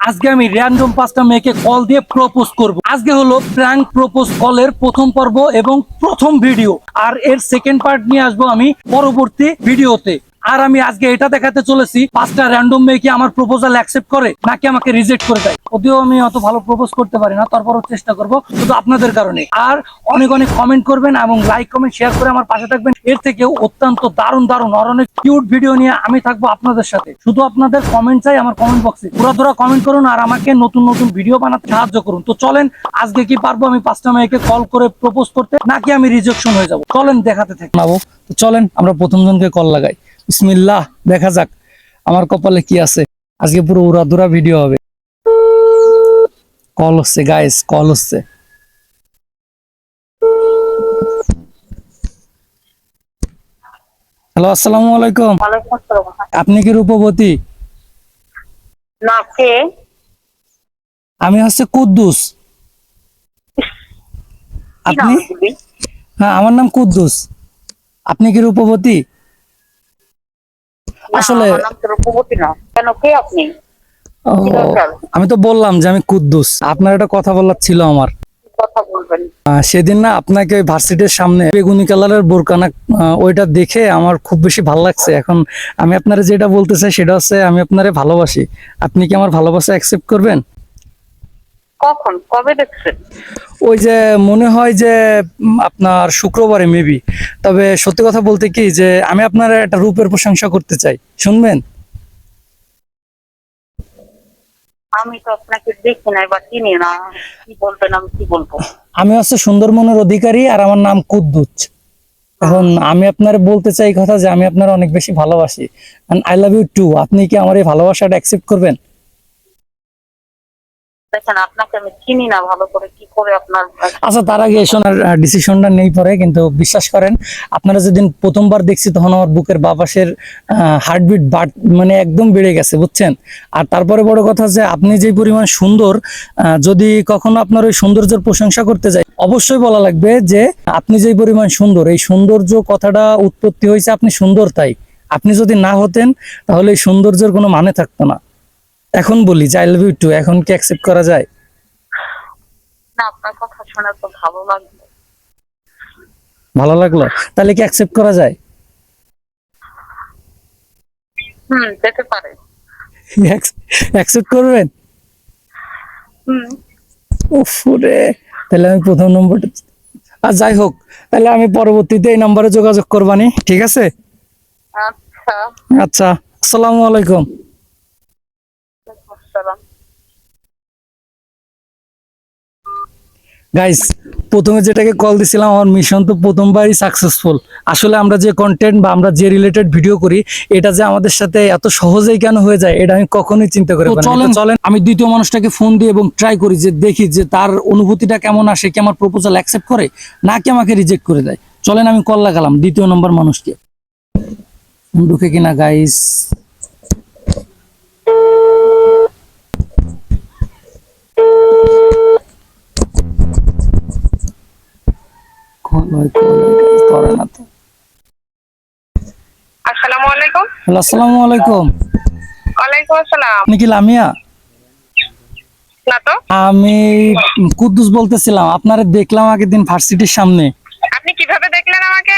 আজকে আমি র্যান্ডম পাঁচটা মেয়েকে কল দিয়ে প্রপোজ করব। আজকে হলো প্র্যাঙ্ক প্রপোজ কলের প্রথম পর্ব এবং প্রথম ভিডিও আর এর সেকেন্ড পার্ট নিয়ে আসব আমি পরবর্তী ভিডিওতে আর আমি আজকে এটা দেখাতে চলেছি, পাঁচটা র্যান্ডম মেয়ে কি আমার প্রপোজাল অ্যাকসেপ্ট করে, নাকি আমাকে রিজেক্ট করে দেয়? যদিও আমি অত ভালো প্রপোজ করতে পারি না, তারপরও চেষ্টা করব, শুধু আপনাদের কারণে। আর অনেক অনেক কমেন্ট করবেন এবং লাইক কমেন্ট শেয়ার করে আমার পাশে থাকবেন। এর থেকেও অত্যন্ত দারুণ দারুণ অনেক কিউট ভিডিও নিয়ে আমি থাকব আপনাদের সাথে। শুধু আপনাদের কমেন্ট চাই আমার কমেন্ট বক্সে পুরো ধরা কমেন্ট করুন আর আমাকে নতুন নতুন ভিডিও বানাতে সাহায্য করুন। তো চলেন, আজকে কি পারব আমি পাঁচটা মেয়েকে কল করে প্রপোজ করতে, নাকি আমি রিজেকশন হয়ে যাব? চলেন, দেখাতে থাকি। চলেন, আমরা প্রথম জনকে কল লাগাই। বিসমিল্লাহ দেখা যাক আমার কপালে কি আছে। আজকে পুরো উড়াদুরা ভিডিও হবে। কল হচ্ছে গাইস কল হচ্ছে। হ্যালো আসসালামু আলাইকুম। আপনি কি রূপবতী? আমি হচ্ছে কুদ্দুস। আপনি? হ্যাঁ আমার নাম কুদ্দুস। আপনি কি রূপবতী? আসলে কেন কে আপনি? আমি তো বললাম যে আমি কুদ্দুস। আপনার একটা কথা বলার ছিল আমার। কথা সেদিন না আপনাকে ভার্সিটির সামনে বেগুনি কালারের বোরকানা ওইটা দেখে আমার খুব বেশি ভালো লাগছে। এখন আমি আপনারা যেটা বলতে চাই সেটা হচ্ছে আমি আপনারে ভালোবাসি। আপনি কি আমার ভালোবাসা অ্যাকসেপ্ট করবেন? কখন? কবে দেখছেন? ওই যে মনে হয় যে আপনার শুক্রবারে মেবি তবে সত্যি কথা বলতে কি যে আমি আপনার একটা রূপের প্রশংসা করতে চাই। শুনবেন? আমি তো আপনাকে দেখি নাই বা চিনি না। কি বলবেন আমি কি বলব? আমি হচ্ছে সুন্দরবনের অধিকারী আর আমার নাম কুদ্দুচ এখন আমি আপনার বলতে চাই কথা যে আমি আপনার অনেক বেশি ভালোবাসি। আই লাভ ইউ টু আপনি কি আমার এই ভালোবাসাটা অ্যাকসেপ্ট করবেন? দেখেন, আপনাকে আমি চিনি না, ভালো করে কি করে আপনার আচ্ছা তার আগে শোনার ডিসিশনটা নেই পরে, কিন্তু বিশ্বাস করেন, আপনারা যেদিন প্রথমবার দেখছি, তখন আমার বুকের বাপাসের হার্টবিট বাট মানে একদম বেড়ে গেছে, বুঝছেন? আর তারপরে বড় কথা যে, আপনি যে পরিমাণ সুন্দর যদি কখনো আপনার ওই সৌন্দর্যের প্রশংসা করতে যাই, অবশ্যই বলা লাগবে যে, আপনি যে পরিমাণ সুন্দর, এই সৌন্দর্য কথাটা উৎপত্তি হয়েছে, আপনি সুন্দর তাই। আপনি যদি না হতেন, তাহলে এই সৌন্দর্যের কোনো মানে থাকতো না। এখন বলি যে আই লাভ ইউ টু এখন কি অ্যাকসেপ্ট করা যায়? না আপনার কথা শোনা তো ভালো লাগল। ভালো লাগল? তাহলে কি অ্যাকসেপ্ট করা যায়? হুম যেতে পারে। অ্যাকসেপ্ট করবেন? হুম। উফ রে তাহলে আমি প্রথম নম্বরটা আর যাই হোক তাহলে আমি পরবর্তীতে এই নম্বরে যোগাযোগ করবানি ঠিক আছে? আচ্ছা। আচ্ছা আসসালামু আলাইকুম। গাইস প্রথমে যেটাকে কল দিছিলাম আমার মিশন তো প্রথমবারই সাকসেসফুল আসলে আমরা যে কন্টেন্ট বা আমরা যে রিলেটেড ভিডিও করি এটা যে আমাদের সাথে এত সহজেই কেন হয়ে যায় এটা আমি কখনোই চিন্তা করি চলেন চলেন। আমি দ্বিতীয় মানুষটাকে ফোন দিই এবং ট্রাই করি যে দেখি যে তার অনুভূতিটা কেমন আসে কি আমার প্রপোজাল অ্যাকসেপ্ট করে নাকি আমাকে রিজেক্ট করে দেয়। চলেন আমি কল লাগালাম দ্বিতীয় নম্বর মানুষকে। ঢুকে কিনা গাইস করে না তো। আসসালামু আলাইকুম। আসসালামু আলাইকুম। ওয়ালাইকুম আসসালাম। আপনি কি লামিয়া? না তো। আমি কুদ্দুস বলতেছিলাম আপনারা দেখলাম আগের দিন ভার্সিটির সামনে। আপনি কীভাবে দেখলেন আমাকে?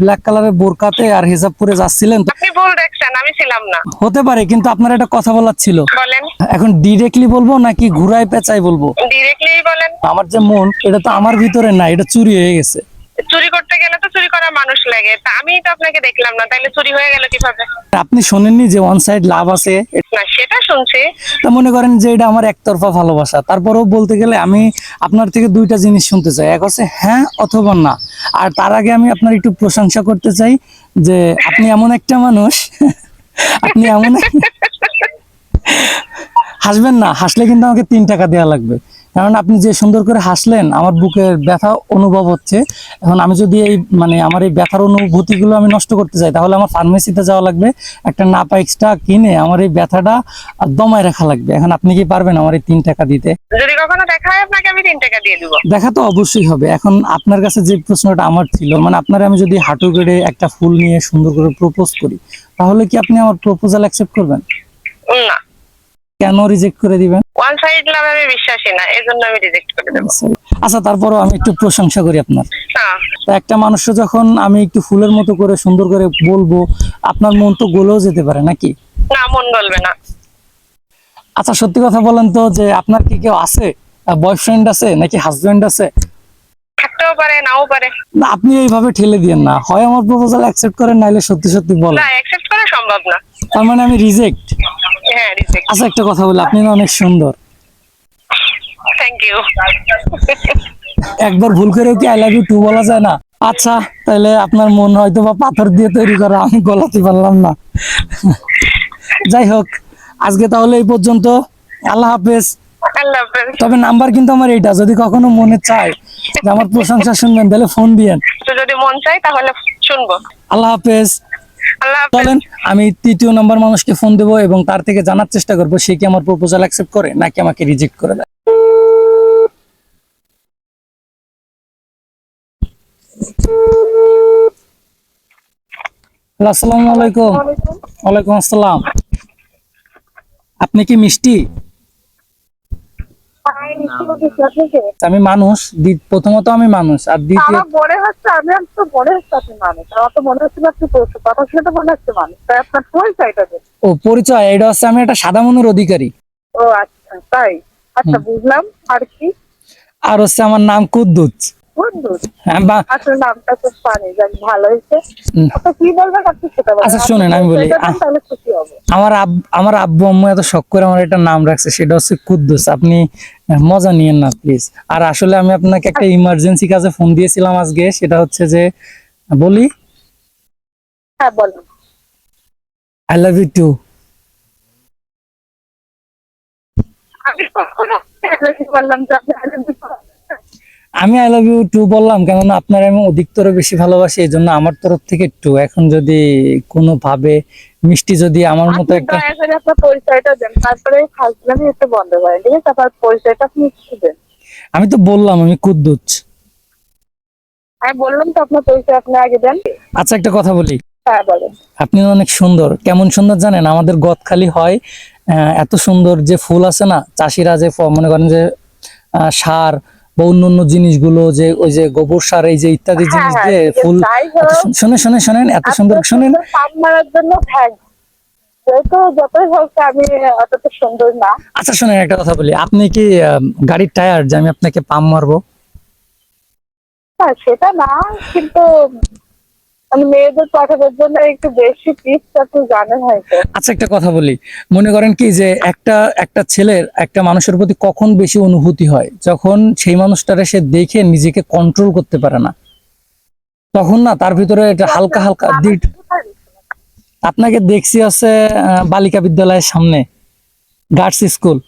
ব্ল্যাক কালারের বোরকাতে আর হিজাব পরে যাচ্ছিলেন আপনি ভুল দেখছেন আমি ছিলাম না। হতে পারে কিন্তু আপনার একটা কথা বলার ছিল। বলেন। এখন ডিরেক্টলি বলব নাকি ঘুরাই পেঁচাই বলব? ডিরেক্টলি বলেন। আমার যে মন এটা তো আমার ভিতরে না এটা চুরি হয়ে গেছে। চুরি করতে গেলে তো চুরি করার মানুষ লাগে। তা আমি তো আপনাকে দেখলাম না তাইলে চুরি হয়ে গেল কীভাবে? আপনি শোনেননি যে ওয়ান সাইড লাভ আছে? না সেটা শুনছি। তা মনে করেন যে এটা আমার একতরফা ভালোবাসা। তারপরেও বলতে গেলে আমি আপনার থেকে দুইটা জিনিস শুনতে চাই। এক হচ্ছে হ্যাঁ অথবা না। আর তার আগে আমি আপনার একটু প্রশংসা করতে চাই যে আপনি এমন একটা মানুষ। আপনি এমন হাসবেন না হাসলে কিন্তু আমাকে তিন টাকা দেওয়া লাগবে। কারণ আপনি যে সুন্দর করে হাসলেন আমার বুকের ব্যথা অনুভব হচ্ছে। এখন আমি যদি এই মানে আমার এই ব্যথার অনুভূতিগুলো আমি নষ্ট করতে চাই তাহলে আমার ফার্মেসিতে যাওয়া লাগবে একটা নাপা এক্সট্রা কিনে আমার এই ব্যথাটা দমায় রাখা লাগবে। এখন আপনি কি পারবেন আমার এই তিন টাকা দিতে? যদি কখনো দেখা হয় আপনাকে আমি তিন টাকা দিয়ে দিব। দেখা তো অবশ্যই হবে। এখন আপনার কাছে যে প্রশ্নটা আমার ছিল মানে আপনার আমি যদি হাঁটু গেড়ে একটা ফুল নিয়ে সুন্দর করে প্রপোজ করি তাহলে কি আপনি আমার প্রপোজাল অ্যাকসেপ্ট করবেন? না। কেন রিজেক্ট করে দিবেন? ওয়ান সাইড লাভে আমি বিশ্বাসী না আমি রিজেক্ট করে দেবো। আচ্ছা। তারপরও আমি একটু প্রশংসা করি আপনার। তো একটা মানুষ যখন আমি একটু ফুলের মতো করে সুন্দর করে বলব আপনার মন তো গলেও যেতে পারে নাকি? না মন গলবে না। আচ্ছা সত্যি কথা বলেন তো যে আপনার কি কেউ আছে? বয়ফ্রেন্ড আছে নাকি হাজবেন্ড আছে? থাকতেও পারে নাও পারে। না আপনি এইভাবে ঠেলে দিয়েন না। হয় আমার প্রপোজাল অ্যাকসেপ্ট করেন নাইলে সত্যি সত্যি বলেন। না অ্যাকসেপ্ট সম্ভব না। তার মানে আমি রিজেক্ট হ্যাঁ রিজেক্ট আচ্ছা একটা কথা বলি আপনি না অনেক সুন্দর। থ্যাংক ইউ একবার ভুল করেও কি আই লাভ ইউ টু বলা যায় না? আচ্ছা তাহলে আপনার মন হয়তো বা পাথর দিয়ে তৈরি করা আমি গলাতে পারলাম না। যাই হোক আজকে তাহলে এই পর্যন্ত। আল্লাহ হাফেজ। তবে নাম্বার কিন্তু আমার এইটা যদি কখনো মনে চায় যে আমার প্রশংসা শুনবেন তাহলে ফোন দিয়েন। যদি মন চাই তাহলে শুনব। আল্লাহ হাফেজ। চলেন আমি তৃতীয় নম্বর মানুষকে ফোন দেবো এবং তার থেকে জানার চেষ্টা করব সে কি আমার প্রপোজাল অ্যাকসেপ্ট করে নাকি আমাকে রিজেক্ট করে দেয়? আসসালামু আলাইকুম। ওয়ালাইকুম আসসালাম। আপনি কি মিষ্টি? আমি মানুষ প্রথমত আমি মানুষ আর দ্বিতীয় মনে হচ্ছে আমি আর তো মনে হচ্ছে আপনি মানুষ। আমার তো মনে হচ্ছে আপনি পশু কথা তো মনে হচ্ছে মানুষ। তাই আপনার পরিচয়টা ও পরিচয় এটা হচ্ছে আমি একটা সাদা মনের অধিকারী। ও আচ্ছা তাই? আচ্ছা বুঝলাম। আর কি? আর হচ্ছে আমার নাম কুদ্দুস। হ্যাঁ, আচ্ছা, হব। আমার আমার আব্বু আম্মু এত শখ করে আমার একটা নাম রাখছে সেটা হচ্ছে কুদ্দুস। আপনি মজা নিয়েন না প্লিজ আর আসলে আমি আপনাকে একটা ইমার্জেন্সি কাজে ফোন দিয়েছিলাম আজকে সেটা হচ্ছে যে বলি? হ্যাঁ আই লাভ ইউ টু আমি কখনো বললাম যে আমি আই লাভ ইউ টু বললাম কেননা আপনার আমি অধিকতর বেশি ভালোবাসি এই জন্য আমার তরফ থেকে টু এখন যদি কোনো ভাবে মিষ্টি যদি আমার মতো একটা আপনার পরিচয়টা দেন তারপরে ফাজলামি একটু বন্ধ করেন ঠিক আছে? আপনার পরিচয়টা আপনি একটু দেন। আমি তো বললাম আমি কুদ্দুস। আমি বললাম তো আপনার পরিচয় আপনি আগে দেন। আচ্ছা একটা কথা বলি। হ্যাঁ বলেন। আপনি অনেক সুন্দর। কেমন সুন্দর জানেন? আমাদের গদখালি হয় এত সুন্দর যে ফুল আছে না চাষিরা যে মনে করেন যে সার বা অন্য অন্য জিনিসগুলো যে ওই যে গোবর সার এই যে ইত্যাদি হ্যাঁ, জিনিস হ্যাঁ, দিয়ে ফুল শুনে শুনে শোনেন এত সুন্দর শোনেন। মারার জন্য যেহেতু যতই হোক আমি অতটা সুন্দর না। আচ্ছা শোনেন একটা কথা বলি। আপনি কি গাড়ির টায়ার যে আমি আপনাকে পাম মারবো? হ্যাঁ সেটা না কিন্তু মেয়েদের পাঠানোর জন্য একটু বেশি টিপস আপনি জানেন হয়তো। আচ্ছা একটা কথা বলি। মনে করেন কি যে একটা একটা ছেলের একটা মানুষের প্রতি কখন বেশি অনুভূতি হয়? যখন সেই মানুষটারে সে দেখে নিজেকে কন্ট্রোল করতে পারে না। তখন না তার ভিতরে এটা হালকা হালকা দিট আপনাকে দেখছি আছে বালিকা বিদ্যালয়ের সামনে গার্লস স্কুল।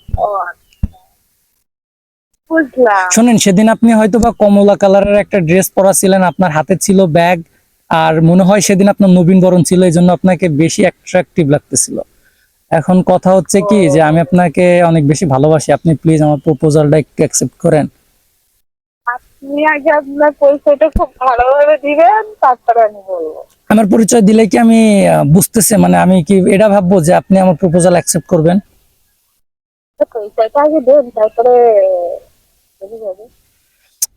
আচ্ছা। শোনেন সেদিন আপনি হয়তো বা কমলা কালারের একটা ড্রেস পরা ছিলেন আপনার হাতে ছিল ব্যাগ আর মনে হয় সেদিন আপনার নবীন বরণ ছিল এই জন্য আপনাকে বেশি অ্যাট্রাকটিভ লাগতেছিল। এখন কথা হচ্ছে কি যে আমি আপনাকে অনেক বেশি ভালোবাসি। আপনি প্লিজ আমার প্রপোজালটা একটু অ্যাকসেপ্ট করেন। আপনি আগে আপনার পরিচয়টা খুব ভালোভাবে দিবেন তারপরে আমি বলব। আমার পরিচয় দিলে কি আমি বুঝতেছে মানে আমি কি এটা ভাববো যে আপনি আমার প্রপোজাল অ্যাকসেপ্ট করবেন? পরিচয়টা আগে দেন তারপরে।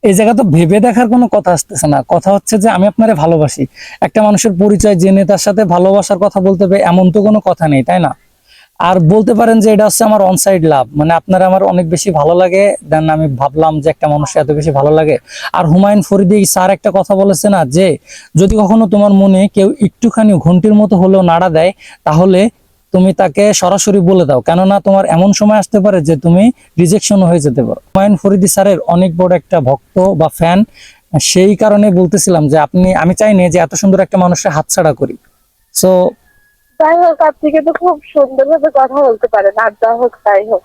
এই জায়গা তো ভেবে দেখার কোনো কথা আসতেছে না। কথা হচ্ছে যে আমি আপনারে ভালোবাসি। একটা মানুষের পরিচয় জেনে তার সাথে ভালোবাসার কথা বলতে হবে, এমন তো কোনো কথা নেই, তাই না? আর বলতে পারেন যে এটা হচ্ছে আমার অনসাইড লাভ মানে আপনার আমার অনেক বেশি ভালো লাগে, দেন আমি ভাবলাম যে একটা মানুষ এত বেশি ভালো লাগে। আর হুমায়ুন ফরিদি স্যার একটা কথা বলেছে না যে, যদি কখনো তোমার মনে কেউ একটুখানি ঘন্টির মতো হলেও নাড়া দেয়, তাহলে তুমি তাকে সরাসরি বলে দাও। কেননা তোমার এমন সময় আসতে পারে যে তুমি রিজেকশন হয়ে যেতে পারো। হুমায়ুন ফরিদি স্যারের অনেক বড় একটা ভক্ত বা ফ্যান সেই কারণে বলতেছিলাম যে আপনি আমি চাইনি যে এত সুন্দর একটা মানুষের হাতছাড়া করি। সো যাই হোক আপনি কিন্তু খুব সুন্দরভাবে কথা বলতে পারেন যা হোক তাই হোক।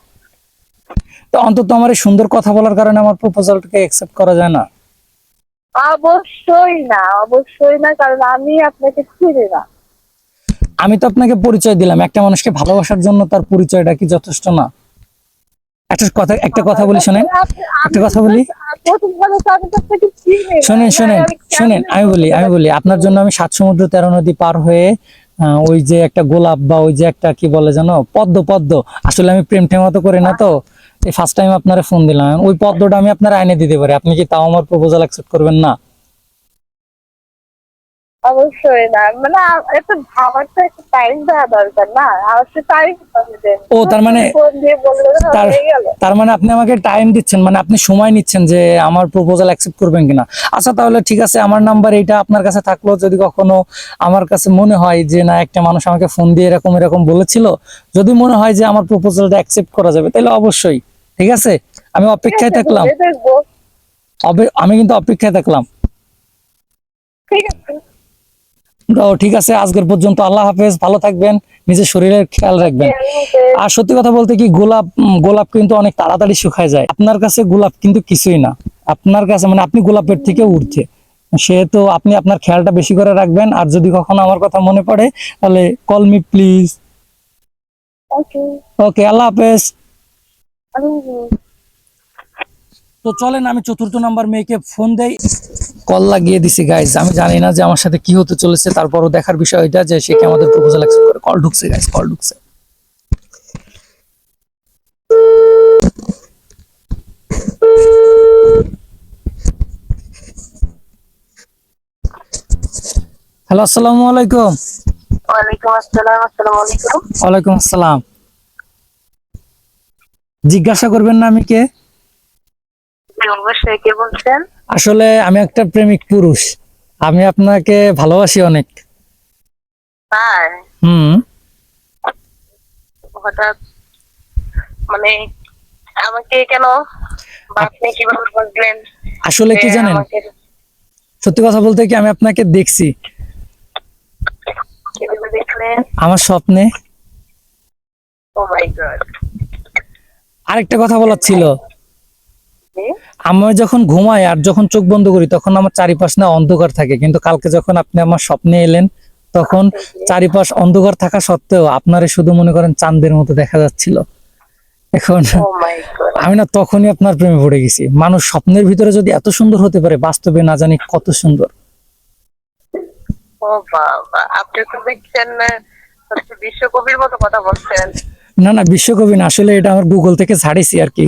তো অন্তত আমার এই সুন্দর কথা বলার কারণে আমার প্রপোজালটাকে অ্যাকসেপ্ট করা যায় না? অবশ্যই না অবশ্যই না কারণ আমি আপনাকে চিনি না। আমি তো আপনাকে পরিচয় দিলাম একটা মানুষকে ভালোবাসার জন্য তার পরিচয়টা কি যথেষ্ট না? একটা কথা একটা কথা বলি শোনেন। একটা কথা বলি। শোনেন শোনেন শোনেন আমি বলি আমি বলি আপনার জন্য আমি সাত সমুদ্র তেরো নদী পার হয়ে ওই যে একটা গোলাপ বা ওই যে একটা কি বলে জানো পদ্ম পদ্ম। আসলে আমি প্রেম ঠেমা তো করি না তো। এই ফার্স্ট টাইম আপনারা ফোন দিলাম। ওই পদ্মটা আমি আপনার আইনে দিতে পারি। আপনি কি তাও আমার প্রপোজাল অ্যাকসেপ্ট করবেন না? অবশ্যই না। মানে একটু ভাবার তো একটু টাইম দেওয়া দরকার না। অবশ্যই টাইম ও, তার মানে- তার মানে আপনি আমাকে টাইম দিচ্ছেন মানে আপনি সময় নিচ্ছেন যে আমার প্রপোজাল অ্যাকসেপ্ট করবেন কিনা। আচ্ছা তাহলে ঠিক আছে আমার নাম্বার এইটা আপনার কাছে থাকল। যদি কখনো আমার কাছে মনে হয় যে না একটা মানুষ আমাকে ফোন দিয়ে এরকম এরকম বলেছিল যদি মনে হয় যে আমার প্রপোজালটা অ্যাকসেপ্ট করা যাবে তাহলে অবশ্যই। ঠিক আছে? আমি অপেক্ষায় থাকলাম। আমি কিন্তু অপেক্ষায় থাকলাম। ঠিক আছে। তো ঠিক আছে আজকের পর্যন্ত আল্লাহ হাফেজ ভালো থাকবেন নিজের শরীরের খেয়াল রাখবেন। আর সত্যি কথা বলতে কি গোলাপ গোলাপ কিন্তু অনেক তাড়াতাড়ি শুকায় যায়। আপনার কাছে গোলাপ কিন্তু কিছুই না। আপনার কাছে মানে আপনি গোলাপের থেকে উঠছে। সেহেতু আপনি আপনার খেয়ালটা বেশি করে রাখবেন। আর যদি কখনো আমার কথা মনে পড়ে তাহলে call me please okay okay Allah হাফেজ। তো চলেন আমি চতুর্থ নাম্বার মেয়েকে ফোন দেই। কল লাগিয়ে দিছি গাইজ আমি জানি না যে আমার সাথে কি হতে চলেছে তারপরও দেখার বিষয় এটা যে সে কি আমাদের প্রপোজাল অ্যাকসেপ্ট করে। কল ঢুকছে গাইজ কল ঢুকছে। হ্যালো আসসালামু আলাইকুম। ওয়ালাইকুম আসসালাম আসসালামু আলাইকুম। ওয়ালাইকুম আসসালাম। জিজ্ঞাসা করবেন না আমি কে? অবশ্যই কে বলছেন? আসলে আমি একটা প্রেমিক পুরুষ। আমি আপনাকে ভালোবাসি অনেক। হুম। হঠাৎ মানে আমাকে কেন আপনি কীভাবে বুঝলেন আসলে কি জানেন? সত্যি কথা বলতে কি আমি আপনাকে দেখছি। আমার স্বপ্নে। গড আরেকটা কথা বলার ছিল। আমি যখন ঘুমাই আর যখন চোখ বন্ধ করি তখন আমার চারিপাশ না অন্ধকার থাকে। কিন্তু কালকে যখন আপনি আমার স্বপ্নে এলেন তখন চারিপাশ অন্ধকার থাকা সত্ত্বেও আপনারে শুধু মনে করেন চাঁদের মতো দেখা যাচ্ছিল। এখন গড আমি না তখনই আপনার প্রেমে পড়ে গেছি। মানুষ স্বপ্নের ভিতরে যদি এত সুন্দর হতে পারে বাস্তবে না জানি কত সুন্দর। ও বাবা আপনি তো দেখছেন বিশ্বকবির মতো কথা বলছেন। না না বিশ্বকবি না আসলে এটা আমার গুগল থেকে ছাড়িছি আর কি।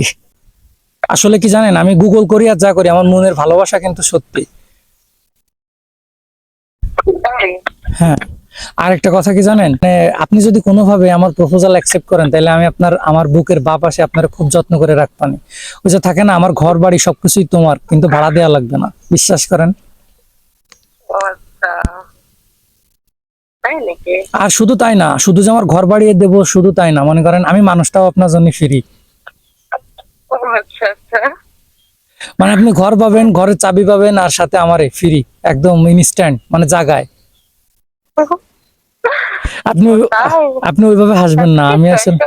আসলে কি জানেন আমি গুগল করি আর যা করি আমার মনের ভালোবাসা কিন্তু সত্যি। হ্যাঁ আর একটা কথা কি জানেন মানে আপনি যদি কোনোভাবে আমার প্রপোজাল অ্যাকসেপ্ট করেন তাহলে আমি আপনার আমার বুকের বা পাশে আপনার খুব যত্ন করে রাখবানি ওই যে থাকে না আমার ঘর বাড়ি সবকিছুই তোমার কিন্তু ভাড়া দেওয়া লাগবে না। বিশ্বাস করেন? আচ্ছা। আর শুধু তাই না শুধু যে আমার ঘর বাড়িয়ে দেবো শুধু তাই না। মনে করেন আমি মানুষটাও আপনার জন্য ফিরি মানে আপনি ঘর পাবেন, ঘরের চাবি পাবেন আর সাথে আমারে ফ্রি একদম ইনস্ট্যান্ট মানে জায়গায় আপনি আপনি ওইভাবে হাসবেন না, আমি আসলে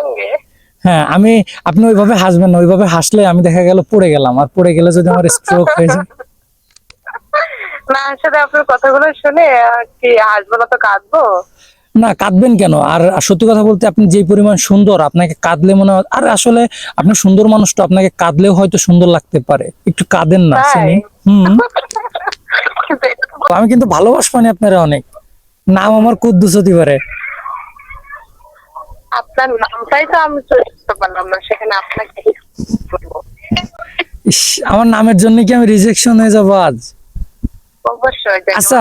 হ্যাঁ আমি আপনি ওইভাবে হাসবেন না, ওইভাবে হাসলে আমি দেখা গেল পড়ে গেলাম, আর পড়ে গেলে যদি আমার স্ট্রোক হয়ে যায় না, আসলে আপনার কথাগুলো শুনে কি হাসবো না তো কাঁদবো? না কাঁদবেন কেন? আর সত্যি কথা বলতে আপনি যে পরিমাণ সুন্দর আপনাকে কাঁদলে মনে হয় আর আসলে আপনি সুন্দর মানুষ তো আপনাকে কাঁদলেও হয়তো সুন্দর লাগতে পারে। একটু কাঁদেন না? শুনি হুম। আমি কিন্তু ভালোবাসবানি আপনারা অনেক। নাম আমার কুদ্দুস হতে পারে। আপনার নামটাই তো আমি পারলাম না সেখানে আপনাকে কি বলব? ইস, আমার নামের জন্য কি আমি রিজেকশন হয়ে যাব আজ? আচ্ছা।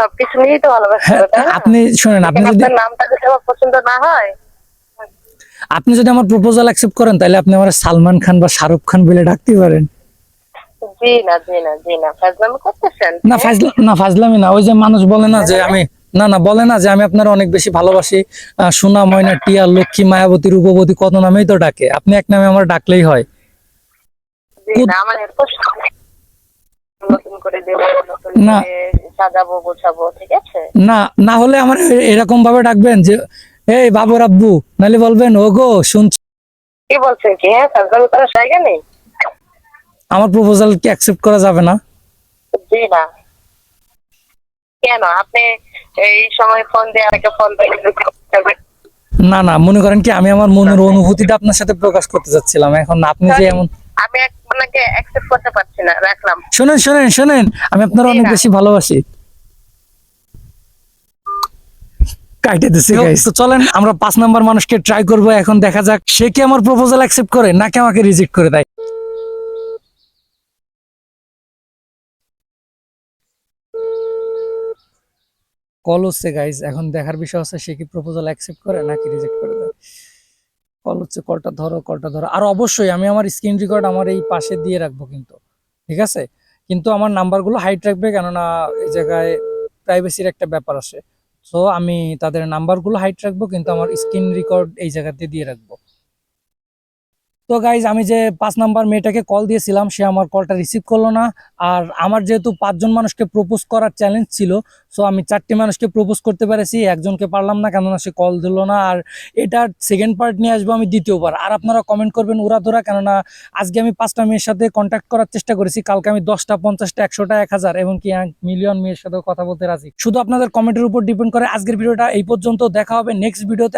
সবকিছু নিয়েই তো ভালোবাসবো হ্যাঁ? আপনি শোনেন আপনি যদি নামটা যদি আমার পছন্দ না হয়। আপনি যদি আমার প্রপোজাল অ্যাকসেপ্ট করেন তাহলে আপনি আমার সালমান খান বা শাহরুখ খান বলে ডাকতে পারেন। জি না জি না জি না ফাজলামি করতেছেন না ফাজলা না ফাজলামি না ওই যে মানুষ বলে না যে আমি না না বলে না যে আমি আপনার অনেক বেশি ভালোবাসি। সোনা ময়না টিয়া লক্ষ্মী মায়াবতী রূপবতী কত নামেই তো ডাকে। আপনি এক নামে আমার ডাকলেই হয়। আমার নতুন করে দেবো নতুন না। করে সাজাবো গোছাবো ঠিক আছে? না না হলে আমার এরকম ভাবে ডাকবেন যে এই বাবুর আব্বু নাহলে বলবেন শুনছি কি বলছেন কি হ্যাঁ করার জায়গা নেই? আমার প্রপোজাল কি অ্যাকসেপ্ট করা যাবে না? জি না। কেন? আপনি এই সময় ফোন দিয়ে আমাকে ফোন না না মনে করেন কি আমি আমার মনের অনুভূতিটা আপনার সাথে প্রকাশ করতে চাচ্ছিলাম। এখন আপনি যে এমন আমি আপনাকে অ্যাকসেপ্ট করতে পারছি না রাখলাম। শোনেন শোনেন শোনেন আমি আপনার অনেক বেশি ভালোবাসি। কাইটে দিছে গাইস তো চলেন আমরা পাঁচ নাম্বার মানুষকে ট্রাই করব এখন দেখা যাক সে কি আমার প্রপোজাল অ্যাকসেপ্ট করে নাকি আমাকে রিজেক্ট করে দেয়। কল হচ্ছে গাইজ এখন দেখার বিষয় হচ্ছে সে কি প্রপোজাল অ্যাকসেপ্ট করে নাকি রিজেক্ট করে দেয়। কল হচ্ছে কলটা ধরো কলটা ধরো। আর অবশ্যই আমি আমার স্ক্রিন রেকর্ড আমার এই পাশে দিয়ে রাখব কিন্তু, ঠিক আছে? কিন্তু আমার নাম্বারগুলো হাইট রাখবে কেননা এই জায়গায় প্রাইভেসির একটা ব্যাপার আছে। সো আমি তাদের নাম্বারগুলো হাইট রাখব কিন্তু আমার স্ক্রিন রেকর্ড এই জায়গাতে দিয়ে রাখব। তো গাইজ আমি যে পাঁচ নাম্বার মেয়েটাকে কল দিয়েছিলাম, সে আমার কলটা রিসিভ করল না। আর আমার যেহেতু পাঁচজন মানুষকে প্রপোজ করার চ্যালেঞ্জ ছিল সো আমি চারটি মানুষকে প্রপোজ করতে পেরেছি, একজনকে পারলাম না, কেননা সে কল দিল না। আর এটার সেকেন্ড পার্ট নিয়ে আসব আমি দ্বিতীয়বার। আর আপনারা কমেন্ট করবেন উড়া ধরা কেননা আজকে আমি পাঁচটা মেয়ের সাথে কন্ট্যাক্ট করার চেষ্টা করেছি, কালকে আমি দশটা, পঞ্চাশটা, একশোটা, এক হাজার এবং কি এক মিলিয়ন মেয়ের সাথেও কথা বলতে রাজি। শুধু আপনাদের কমেন্টের উপর ডিপেন্ড করে আজকের ভিডিওটা এই পর্যন্ত, দেখা হবে নেক্সট ভিডিওতে